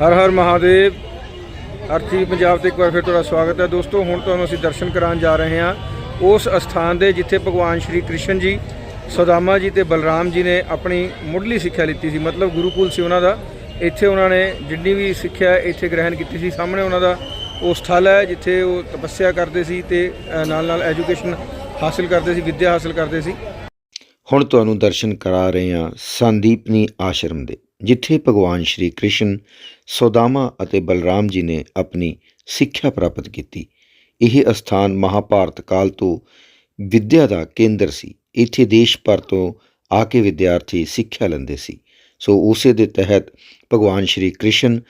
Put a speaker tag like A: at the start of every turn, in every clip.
A: ਹਰ ਹਰ ਮਹਾਦੇਵ ਅਰਥੀ ਪੰਜਾਬ ਤੇ ਇੱਕ ਵਾਰ ਫਿਰ ਤੁਹਾਡਾ ਸਵਾਗਤ ਹੈ। ਦੋਸਤੋ, ਹੁਣ ਤੁਹਾਨੂੰ ਅਸੀਂ ਦਰਸ਼ਨ ਕਰਾਉਣ ਜਾ ਰਹੇ ਹਾਂ। ਉਸ ਅਸਥਾਨ ਦੇ ਜਿੱਥੇ ਭਗਵਾਨ ਸ਼੍ਰੀ ਕ੍ਰਿਸ਼ਨ ਜੀ, ਸਦਾਮਾ ਜੀ ਤੇ ਬਲਰਾਮ ਜੀ ਨੇ ਆਪਣੀ ਮੁੱਢਲੀ ਸਿੱਖਿਆ ਲਿੱਤੀ ਸੀ। ਮਤਲਬ ਗੁਰੂਕੁਲ ਸੀ ਉਹਨਾਂ ਦਾ। ਇੱਥੇ ਉਹਨਾਂ ਨੇ ਜਿੰਨੀ ਵੀ ਸਿੱਖਿਆ ਇੱਥੇ ਗ੍ਰਹਿਣ ਕੀਤੀ ਸੀ। ਸਾਹਮਣੇ ਉਹਨਾਂ ਦਾ ਉਹ ਸਥਲ ਹੈ ਜਿੱਥੇ ਉਹ ਤਪੱਸਿਆ ਕਰਦੇ ਸੀ ਤੇ ਨਾਲ ਨਾਲ ਐਜੂਕੇਸ਼ਨ ਹਾਸਲ ਕਰਦੇ ਸੀ, ਵਿੱਦਿਆ ਹਾਸਲ ਕਰਦੇ ਸੀ।
B: ਹੁਣ ਤੁਹਾਨੂੰ ਦਰਸ਼ਨ ਕਰਾ ਰਹੇ ਹਾਂ ਸੰਦੀਪਨੀ ਆਸ਼ਰਮ ਦੇ। ਜਿੱਥੇ ਭਗਵਾਨ ਸ਼੍ਰੀ ਕ੍ਰਿਸ਼ਨ, ਸੋਦਾਮਾ ਅਤੇ ਬਲਰਾਮ ਜੀ ਨੇ ਆਪਣੀ ਸਿੱਖਿਆ ਪ੍ਰਾਪਤ ਕੀਤੀ। ਇਹ ਅਸਥਾਨ ਮਹਾਭਾਰਤ ਕਾਲ ਤੋਂ ਵਿੱਦਿਆ ਦਾ ਕੇਂਦਰ ਸੀ। ਇੱਥੇ ਦੇਸ਼ ਭਰ ਤੋਂ ਆ ਕੇ ਵਿਦਿਆਰਥੀ ਸਿੱਖਿਆ ਲੈਂਦੇ ਸੀ। ਸੋ ਉਸੇ ਦੇ ਤਹਿਤ ਭਗਵਾਨ ਸ਼੍ਰੀ ਕ੍ਰਿਸ਼ਨ,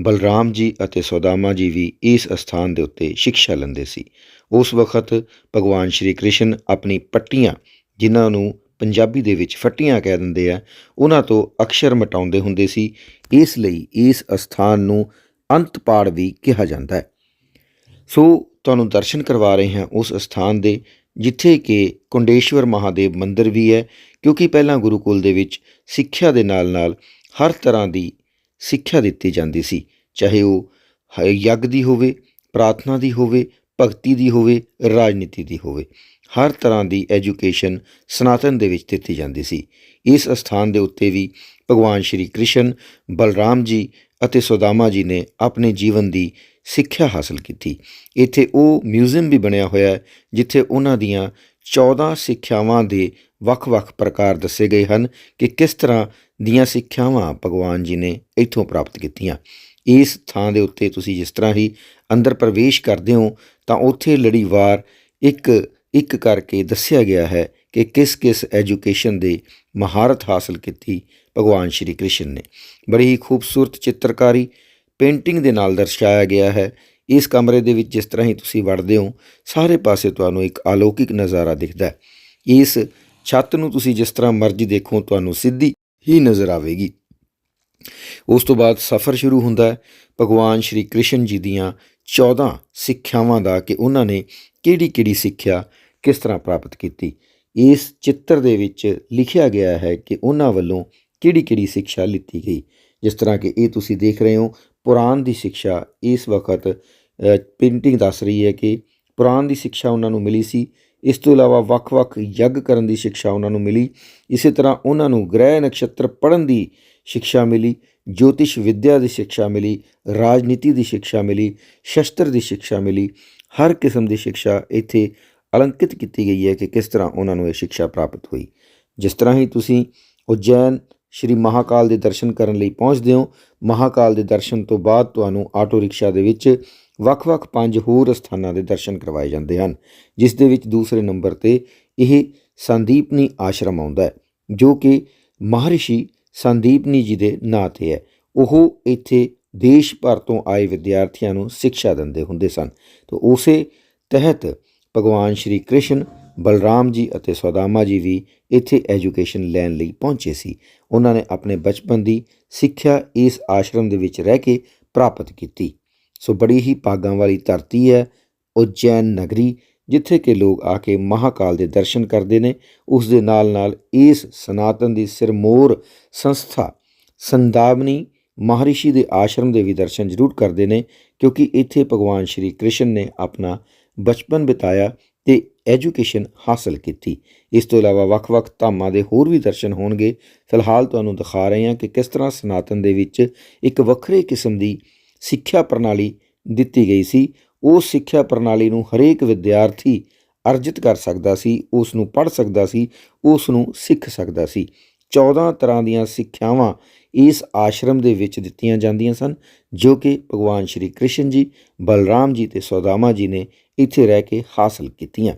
B: ਬਲਰਾਮ ਜੀ ਅਤੇ ਸੋਦਾਮਾ ਜੀ ਵੀ ਇਸ ਅਸਥਾਨ ਦੇ ਉੱਤੇ ਸਿੱਖਿਆ ਲੈਂਦੇ ਸੀ। ਉਸ ਵਕਤ ਭਗਵਾਨ ਸ਼੍ਰੀ ਕ੍ਰਿਸ਼ਨ ਆਪਣੀ ਪੱਟੀਆਂ ਜਿਨ੍ਹਾਂ ਨੂੰ ਪੰਜਾਬੀ ਦੇ ਵਿੱਚ ਫੱਟੀਆਂ ਕਹਿ ਦਿੰਦੇ ਆ, ਉਹਨਾਂ ਤੋਂ ਅਕਸ਼ਰ ਮਿਟਾਉਂਦੇ ਹੁੰਦੇ ਸੀ। ਇਸ ਲਈ ਇਸ ਅਸਥਾਨ ਨੂੰ ਅੰਤਪਾੜ ਵੀ ਕਿਹਾ ਜਾਂਦਾ ਹੈ। ਸੋ ਤੁਹਾਨੂੰ ਦਰਸ਼ਨ ਕਰਵਾ ਰਹੇ ਹਾਂ ਉਸ ਅਸਥਾਨ ਦੇ, ਜਿੱਥੇ ਕਿ ਕੁੰਡੇਸ਼ਵਰ ਮਹਾਦੇਵ ਮੰਦਿਰ ਵੀ ਹੈ, ਕਿਉਂਕਿ ਪਹਿਲਾਂ ਗੁਰੂਕੁਲ ਦੇ ਵਿੱਚ ਸਿੱਖਿਆ ਦੇ ਨਾਲ-ਨਾਲ ਹਰ ਤਰ੍ਹਾਂ ਦੀ ਸਿੱਖਿਆ ਦਿੱਤੀ ਜਾਂਦੀ ਸੀ। ਚਾਹੇ ਉਹ ਯੱਗ ਦੀ ਹੋਵੇ, ਪ੍ਰਾਰਥਨਾ ਦੀ ਹੋਵੇ ਭਗਤੀ ਦੀ ਹੋਵੇ, ਰਾਜਨੀਤੀ ਦੀ ਹੋਵੇ। ਹਰ ਤਰ੍ਹਾਂ ਦੀ ਐਜੂਕੇਸ਼ਨ ਸਨਾਤਨ ਦੇ ਵਿੱਚ ਦਿੱਤੀ ਜਾਂਦੀ ਸੀ। ਇਸ ਅਸਥਾਨ ਦੇ ਉੱਤੇ ਵੀ ਭਗਵਾਨ ਸ਼੍ਰੀ ਕ੍ਰਿਸ਼ਨ, ਬਲਰਾਮ ਜੀ ਅਤੇ ਸੁਦਾਮਾ ਜੀ ਨੇ ਆਪਣੇ ਜੀਵਨ ਦੀ ਸਿੱਖਿਆ ਹਾਸਲ ਕੀਤੀ। ਇੱਥੇ ਉਹ ਮਿਊਜ਼ੀਅਮ ਵੀ ਬਣਿਆ ਹੋਇਆ ਹੈ, ਜਿੱਥੇ ਉਹਨਾਂ ਦੀਆਂ 14 ਸਿੱਖਿਆਵਾਂ ਦੇ ਵੱਖ-ਵੱਖ ਪ੍ਰਕਾਰ ਦੱਸੇ ਗਏ ਹਨ ਕਿ ਕਿਸ ਤਰ੍ਹਾਂ ਦੀਆਂ ਸਿੱਖਿਆਵਾਂ ਭਗਵਾਨ ਜੀ ਨੇ ਇੱਥੋਂ ਪ੍ਰਾਪਤ ਕੀਤੀਆਂ। ਇਸ ਥਾਂ ਦੇ ਉੱਤੇ ਤੁਸੀਂ ਜਿਸ ਤਰ੍ਹਾਂ ਹੀ ਅੰਦਰ ਪ੍ਰਵੇਸ਼ ਕਰਦੇ ਹੋ, ਤਾਂ ਉੱਥੇ ਲੜੀਵਾਰ ਇੱਕ ਇੱਕ ਕਰਕੇ ਦੱਸਿਆ ਗਿਆ ਹੈ ਕਿ ਕਿਸ ਕਿਸ ਐਜੂਕੇਸ਼ਨ ਦੇ ਮਹਾਰਤ ਹਾਸਲ ਕੀਤੀ ਭਗਵਾਨ ਸ਼੍ਰੀ ਕ੍ਰਿਸ਼ਨ ਨੇ। ਬੜੀ ਹੀ ਖੂਬਸੂਰਤ ਚਿੱਤਰਕਾਰੀ ਪੇਂਟਿੰਗ ਦੇ ਨਾਲ ਦਰਸਾਇਆ ਗਿਆ ਹੈ। ਇਸ ਕਮਰੇ ਦੇ ਵਿੱਚ ਜਿਸ ਤਰ੍ਹਾਂ ਹੀ ਤੁਸੀਂ ਵੜਦੇ ਹੋ, ਸਾਰੇ ਪਾਸੇ ਤੁਹਾਨੂੰ ਇੱਕ ਅਲੌਕਿਕ ਨਜ਼ਾਰਾ ਦਿਖਦਾ ਹੈ। ਇਸ ਛੱਤ ਨੂੰ ਤੁਸੀਂ ਜਿਸ ਤਰ੍ਹਾਂ ਮਰਜ਼ੀ ਦੇਖੋ, ਤੁਹਾਨੂੰ ਸਿੱਧੀ ਹੀ ਨਜ਼ਰ ਆਵੇਗੀ। ਉਸ ਤੋਂ ਬਾਅਦ ਸਫ਼ਰ ਸ਼ੁਰੂ ਹੁੰਦਾ ਹੈ। ਭਗਵਾਨ ਸ਼੍ਰੀ ਕ੍ਰਿਸ਼ਨ ਜੀ ਦੀਆਂ 14 ਸਿੱਖਿਆਵਾਂ ਦਾ ਕਿ ਉਹਨਾਂ ਨੇ ਕਿਹੜੀ-ਕਿਹੜੀ ਸਿੱਖਿਆ ਕਿਸ ਤਰ੍ਹਾਂ ਪ੍ਰਾਪਤ ਕੀਤੀ। ਇਸ ਚਿੱਤਰ ਦੇ ਵਿੱਚ ਲਿਖਿਆ ਗਿਆ ਹੈ ਕਿ ਉਹਨਾਂ ਵੱਲੋਂ ਕਿਹੜੀ-ਕਿਹੜੀ ਸਿੱਖਿਆ ਲਿੱਤੀ ਗਈ। ਜਿਸ ਤਰ੍ਹਾਂ ਕਿ ਇਹ ਤੁਸੀਂ ਦੇਖ ਰਹੇ ਹੋ, ਪੁਰਾਣ ਦੀ ਸਿੱਖਿਆ ਇਸ ਵਕਤ ਪੇਂਟਿੰਗ ਦੱਸ ਰਹੀ ਹੈ ਕਿ ਪੁਰਾਣ ਦੀ ਸਿੱਖਿਆ ਉਹਨਾਂ ਨੂੰ ਮਿਲੀ ਸੀ। ਇਸ ਤੋਂ ਇਲਾਵਾ ਵੱਖ-ਵੱਖ ਯੱਗ ਕਰਨ ਦੀ ਸਿੱਖਿਆ ਉਹਨਾਂ ਨੂੰ ਮਿਲੀ। ਇਸੇ ਤਰ੍ਹਾਂ ਉਹਨਾਂ ਨੂੰ ਗ੍ਰਹਿ ਨਕਸ਼ਤਰ ਪੜ੍ਹਨ ਦੀ ਸਿੱਖਿਆ ਮਿਲੀ, ਜੋਤਿਸ਼ ਵਿੱਦਿਆ ਦੀ ਸਿੱਖਿਆ ਮਿਲੀ, ਰਾਜਨੀਤੀ ਦੀ ਸਿੱਖਿਆ ਮਿਲੀ, ਸ਼ਸਤਰ ਦੀ ਸਿੱਖਿਆ ਮਿਲੀ, ਹਰ ਕਿਸਮ ਦੀ ਸਿੱਖਿਆ ਇੱਥੇ ਅਲੰਕਿਤ ਕੀਤੀ ਗਈ ਹੈ ਕਿ ਕਿਸ ਤਰ੍ਹਾਂ ਉਹਨਾਂ ਨੂੰ ਇਹ ਸਿੱਖਿਆ ਪ੍ਰਾਪਤ ਹੋਈ। ਜਿਸ ਤਰ੍ਹਾਂ ਹੀ ਤੁਸੀਂ ਉਜੈਨ ਸ਼੍ਰੀ ਮਹਾਕਾਲ ਦੇ ਦਰਸ਼ਨ ਕਰਨ ਲਈ ਪਹੁੰਚਦੇ ਹੋ, ਮਹਾਕਾਲ ਦੇ ਦਰਸ਼ਨ ਤੋਂ ਬਾਅਦ ਤੁਹਾਨੂੰ ਆਟੋ ਰਿਕਸ਼ਾ ਦੇ ਵਿੱਚ ਵੱਖ-ਵੱਖ ਪੰਜ ਹੋਰ ਸਥਾਨਾਂ ਦੇ ਦਰਸ਼ਨ ਕਰਵਾਏ ਜਾਂਦੇ ਹਨ, ਜਿਸ ਦੇ ਵਿੱਚ ਦੂਸਰੇ ਨੰਬਰ ਤੇ ਇਹ ਸੰਦੀਪਨੀ ਆਸ਼ਰਮ ਆਉਂਦਾ ਹੈ, ਜੋ ਕਿ ਮਹਰਿਸ਼ੀ ਸੰਦੀਪਨੀ ਜੀ ਦੇ ਨਾਂ ਤੇ ਹੈ। ਉਹ ਇੱਥੇ ਦੇਸ਼ ਭਰ ਤੋਂ ਆਏ ਵਿਦਿਆਰਥੀਆਂ ਨੂੰ ਸਿੱਖਿਆ ਦਿੰਦੇ ਹੁੰਦੇ ਸਨ। ਤਾਂ ਉਸੇ ਤਹਿਤ ਭਗਵਾਨ ਸ਼੍ਰੀ ਕ੍ਰਿਸ਼ਨ, ਬਲਰਾਮ ਜੀ ਅਤੇ ਸੌਦਾਮਾ ਜੀ ਵੀ ਇੱਥੇ ਐਜੂਕੇਸ਼ਨ ਲੈਣ ਲਈ ਪਹੁੰਚੇ ਸੀ। ਉਹਨਾਂ ਨੇ ਆਪਣੇ ਬਚਪਨ ਦੀ ਸਿੱਖਿਆ ਇਸ ਆਸ਼ਰਮ ਦੇ ਵਿੱਚ ਰਹਿ ਕੇ ਪ੍ਰਾਪਤ ਕੀਤੀ। ਸੋ ਬੜੀ ਹੀ ਭਾਗਾਂ ਵਾਲੀ ਧਰਤੀ ਹੈ, ਉਜੈਨ ਨਗਰੀ ਜਿੱਥੇ ਕਿ ਲੋਕ ਆ ਕੇ ਮਹਾਕਾਲ ਦੇ ਦਰਸ਼ਨ ਕਰਦੇ ਨੇ, ਉਸ ਦੇ ਨਾਲ ਨਾਲ ਇਸ ਸਨਾਤਨ ਦੀ ਸਿਰਮੋਰ ਸੰਸਥਾ ਸੰਦਾਵਨੀ ਮਹਰਿਸ਼ੀ ਦੇ ਆਸ਼ਰਮ ਦੇ ਵੀ ਦਰਸ਼ਨ ਜ਼ਰੂਰ ਕਰਦੇ ਨੇ, ਕਿਉਂਕਿ ਇੱਥੇ ਭਗਵਾਨ ਸ਼੍ਰੀ ਕ੍ਰਿਸ਼ਨ ਨੇ ਆਪਣਾ ਬਚਪਨ ਬਿਤਾਇਆ ਤੇ ਐਜੂਕੇਸ਼ਨ ਹਾਸਲ ਕੀਤੀ। ਇਸ ਤੋਂ ਇਲਾਵਾ ਵੱਖ-ਵੱਖ ਧਾਮਾਂ ਦੇ ਹੋਰ ਵੀ ਦਰਸ਼ਨ ਹੋਣਗੇ। ਫਿਲਹਾਲ ਤੁਹਾਨੂੰ ਦਿਖਾ ਰਹੇ ਹਾਂ ਕਿ ਕਿਸ ਤਰ੍ਹਾਂ ਸਨਾਤਨ ਦੇ ਵਿੱਚ ਇੱਕ ਵੱਖਰੇ ਕਿਸਮ ਦੀ ਸਿੱਖਿਆ ਪ੍ਰਣਾਲੀ ਦਿੱਤੀ ਗਈ ਸੀ। ਉਹ ਸਿੱਖਿਆ ਪ੍ਰਣਾਲੀ ਨੂੰ ਹਰੇਕ ਵਿਦਿਆਰਥੀ ਅਰਜਿਤ ਕਰ ਸਕਦਾ ਸੀ, ਉਸ ਨੂੰ ਪੜ੍ਹ ਸਕਦਾ ਸੀ, ਉਸ ਨੂੰ ਸਿੱਖ ਸਕਦਾ ਸੀ। 14 ਤਰ੍ਹਾਂ ਦੀਆਂ ਸਿੱਖਿਆਵਾਂ ਇਸ ਆਸ਼ਰਮ ਦੇ ਵਿੱਚ ਦਿੱਤੀਆਂ ਜਾਂਦੀਆਂ ਸਨ, ਜੋ ਕਿ ਭਗਵਾਨ ਸ਼੍ਰੀ ਕ੍ਰਿਸ਼ਨ ਜੀ, ਬਲਰਾਮ ਜੀ ਤੇ ਸੋਦਾਮਾ ਜੀ ਨੇ ਇੱਥੇ ਰਹਿ ਕੇ ਹਾਸਲ ਕੀਤੀਆਂ।